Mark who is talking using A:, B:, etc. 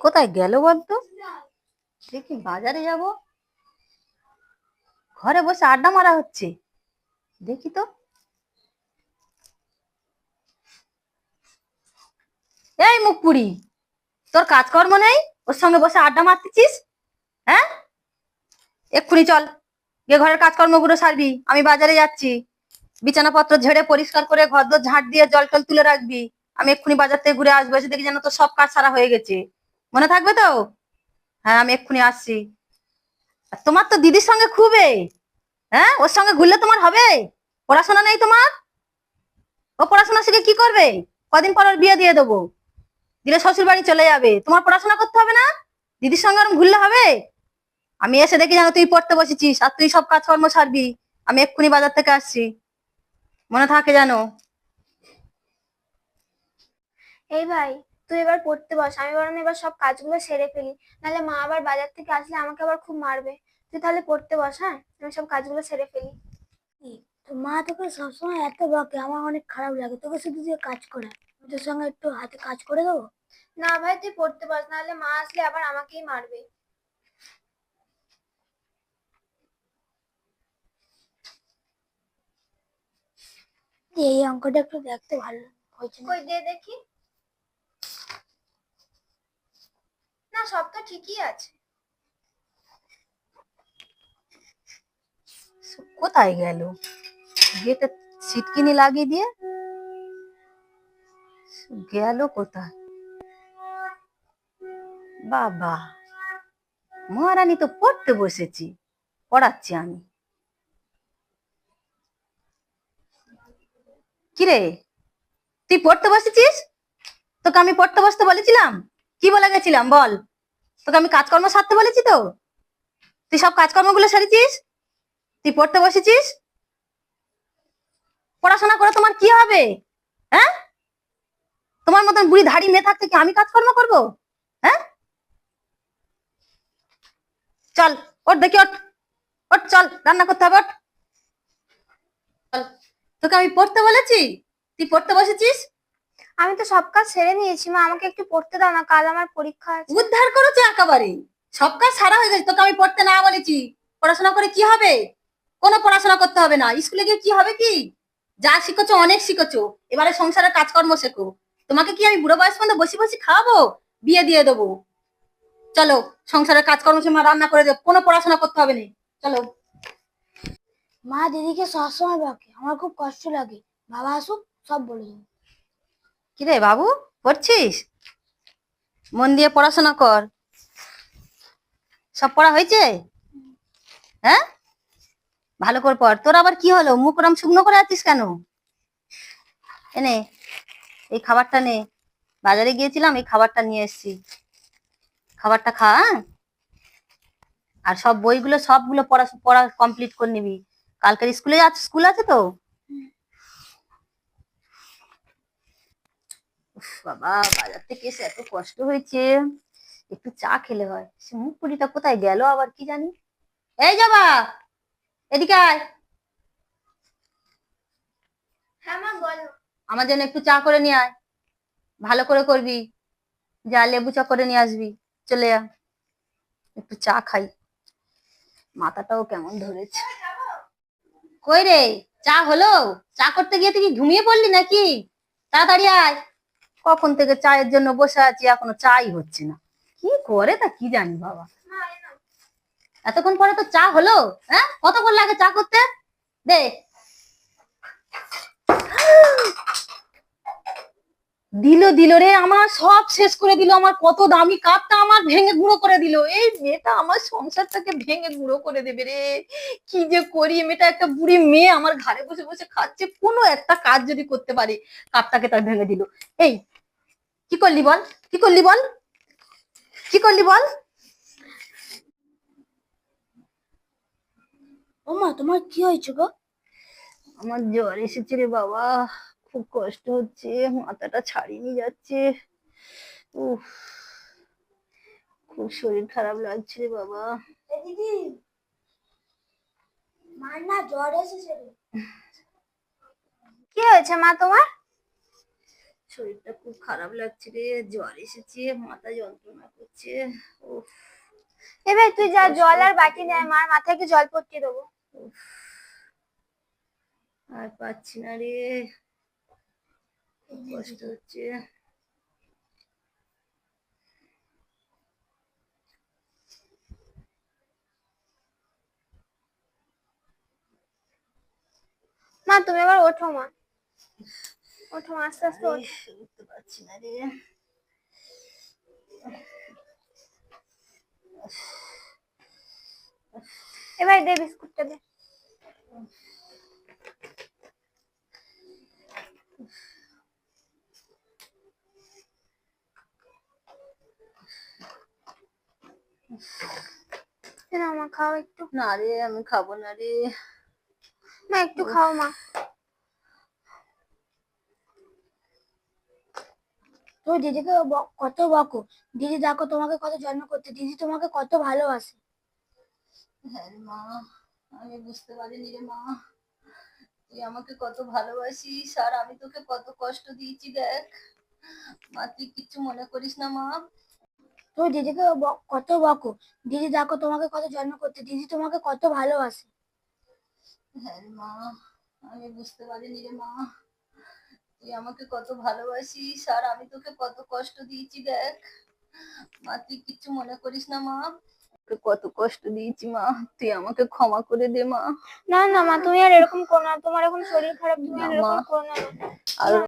A: কোথায় গেল বলতো? দেখি বাজারে যাব। ঘরে বসে আড্ডা মারা হচ্ছে। দেখি তো। এই মুখপুরি তোর কাজকর্ম নেই? ওর সঙ্গে বসে আড্ডা মারতেছিস? হ্যাঁ? এক্ষুনি চল। গিয়ে ঘরের কাজকর্মগুলো সারবি। আমি বাজারে যাচ্ছি। বিছানাপত্র ঝেড়ে পরিষ্কার করে ঘর দর ঝাঁট দিয়ে জল টল তুলে রাখবি। আমি এক্ষুনি বাজার থেকে ঘুরে আসব, এসে দেখি যেন তো সব কাজ সারা হয়ে গেছে। মনে থাকবে তো? হ্যাঁ আমি এক্ষুনি আসছি। তোমার তো দিদির সঙ্গে খুবই হ্যাঁ? ওর সঙ্গে ঘুরলে তোমার হবে? পড়াশোনা নেই তোমার? ও পড়াশোনা শিখে কি করবে? কদিন পর ওর বিয়ে দিয়ে দেবো। দিলে শ্বশুর বাড়ি চলে যাবে। তোমার পড়াশোনা করতে হবে না? দিদির সঙ্গে ওরম ঘুরলে হবে? আমি এসে দেখি যেন তুই পড়তে বসেছিস, আর তুই সব কাজকর্ম সারবি। আমি এক্ষুনি বাজার থেকে আসছি। মনে থাকে জানো
B: এই ভাই তুই এবার পড়তে বস আমি বরং এবার সব কাজগুলো সেরে ফেলি। নাহলে মা আবার বাজার থেকে আসলে আমাকে আবার খুব মারবে। তুই তাহলে পড়তে বস হ্যাঁ? আমি সব কাজগুলো সেরে ফেলি।
C: তো মা তোকে সবসময় এত বকে আমার অনেক খারাপ লাগে। তোকে শুধু দিয়ে কাজ করে তোর সঙ্গে একটু হাতে কাজ করে দেবো?
B: না ভাই তুই পড়তে বস নাহলে মা আসলে আবার আমাকেই মারবে।
C: এই অঙ্কটা একটু দেখতে ভালো হয়েছে
B: কই দে দেখি। না সব তো ঠিকই আছে।
A: কোথায় গেল? গেটে সিটকিনি লাগিয়ে দিয়ে? গেল কোথায়? বাবা, মহারানী তো পড়তে বসেছি, পড়াচ্ছি আমি। কিরে, তুই পড়তে বসেছিস? তোকে আমি পড়তে বসতে বলেছিলাম? কি বলে গেছিলাম বল? তোকে আমি কাজকর্ম সারতে বলেছি তো? তুই সব কাজকর্মগুলো সারিছিস? তুই পড়তে বসেছিস? পড়াশোনা করে তোমার কি হবে? হ্যাঁ? তোমার মতন বুড়ি ধাড়ি মেয়ে থাকতে কি আমি কাজকর্ম করব? হ্যাঁ? চল, ওঠ, দেখি ওট ওঠ, চল, রান্না করতে হবে ওট তোকে আমি পড়তে বলেছি? তুই পড়তে বসেছিস?
B: আমি তো সব কাজ সেরে নিয়েছি মা আমাকে একটু পড়তে দাও না কাল আমার পরীক্ষা আছে।
A: উদ্ধার করেছে একেবারে? সব কাজ সারা হয়ে গেছে তোকে আমি পড়তে না বলেছি। পড়াশোনা করে কি হবে? কোনো পড়াশোনা করতে হবে না। স্কুলে গিয়ে কি হবে কি? যা শিখেছো অনেক শিখেছো। এবারে সংসারের কাজকর্ম শেখো। তোমাকে কি আমি বুড়ো বয়স পর্যন্ত বসে বসে খাওয়াবো? বিয়ে দিয়ে দেবো। চলো সংসারের কাজকর্ম সময় রান্না করে দেবো। কোনো পড়াশোনা করতে হবে না। চলো।
C: মা দিদিকে সবসময় বকে আমার খুব কষ্ট লাগে। বাবা আসুক সব বলে দেবো।
A: কিরে বাবু, পড়ছিস? মন দিয়ে পড়াশোনা কর। সব পড়া হয়েছে? হ্যাঁ? ভালো করে পড়। তোর আবার কি হলো? মুখ ওরম শুকনো করে আছিস কেন? এনে এই খাবারটা নে। বাজারে গিয়েছিলাম, এই খাবারটা নিয়ে এসেছি। খাবারটা খা হ্যাঁ? আর সব বইগুলো, সবগুলো পড়া পড়া কমপ্লিট করে নিবি। কালকের স্কুলে স্কুল আছে তো? বাবা বাজার থেকে এসে এত কষ্ট হয়েছে। একটু চা খেলে হয়। সে মুখ পুরিটা কোথায় গেল আবার কি জানি? এই যাবা এদিকে আয়।
B: হ্যাঁ
A: আমার জন্য একটু চা করে নিয়ে আয়। ভালো করে করবি। যা লেবু চা করে নিয়ে আসবি। চলে যা একটু চা খাই। মাথাটাও কেমন ধরেছে। কই রে? চা হলো? চা করতে গিয়ে তুই ঘুমিয়ে পড়লি নাকি? তাড়াতাড়ি আয়। কখন থেকে চায়ের জন্য বসে আছি, এখনও চাই হচ্ছে না। কি করে তা কি জানি বাবা। এতক্ষণ পরে তো চা হলো হ্যাঁ? কতক্ষণ লাগে চা করতে? দে। দিল দিল রে, আমার সব শেষ করে দিল, আমার কত দামি কাপটা আমার ভেঙে গুঁড়ো করে দিল। এই মেয়েটা আমার সংসারটাকে ভেঙে গুঁড়ো করে দেবে রে। কি যে করি মেয়েটা একটা বুড়ি মেয়ে, আমার ঘরে বসে বসে খাচ্ছে, কোনো একটা কাজ যদি করতে পারে, কাপটাকে তার ভেঙে দিল। এই কি করলি বল? কি করলি বল? কি করলি বল?
C: ও মা তোমার কি হয়েছে গো?
A: আমার জ্বর এসেছে রে বাবা। খুব কষ্ট হচ্ছে মাথাটা ছাড়িয়ে যাচ্ছে। উফ খুব শরীর খারাপ লাগছে রে বাবা।
C: দিদি মার না জ্বর এসেছে
B: কি হয়েছে মা তোমার?
A: শরীরটা খুব খারাপ লাগছে রে জ্বর এসেছে মাথা যন্ত্রণা করছে ও
B: এ ভাই তুই যা জল আর বাটি নেয় মার মাথায় একটু জল পড়তে দেবো।
A: আর পাচ্ছি না রে কষ্ট হচ্ছে।
B: মা তুমি এবার ওঠো মা। ওঠো আস্তে আস্তে
A: উঠতে পারছি না রে।
B: এ ভাই দে বিস্কুটটা দে। মা খাও একটু।
A: না রে আমি খাব না রে।
B: মা একটু খাও মা।
C: তো দিদিকে কত বকো। দিদি দেখো তোমাকে কত যত্ন করতে, দিদি তোমাকে কত ভালোবাসে।
A: হ্যাঁ মা, আমি বুঝতে পারিনি রে মা। তুই আমাকে কত ভালোবাসিস, আর আমি তোকে কত কষ্ট দিয়েছি, দেখ। মা, তুই কিচ্ছু মনে করিস না মা।
C: তো দিদিকে কত বকো। দিদি দেখো তোমাকে কত যত্ন করতে, দিদি তোমাকে কত ভালোবাসে।
A: হ্যাঁ মা, আমি বুঝতে পারিনি রে মা। তুই আমাকে কত ভালোবাসিস আর আমি তোকে কত কষ্ট দিয়েছি দেখ। মা তুই কিচ্ছু মনে করিস না মা। কত কষ্ট দিয়েছি মা। তুই আমাকে ক্ষমা করে দে মা।
B: না না মা তুমি আর এরকম করো না। তোমার এখন শরীর খারাপ তুমি আর এরকম। করো না।
A: আর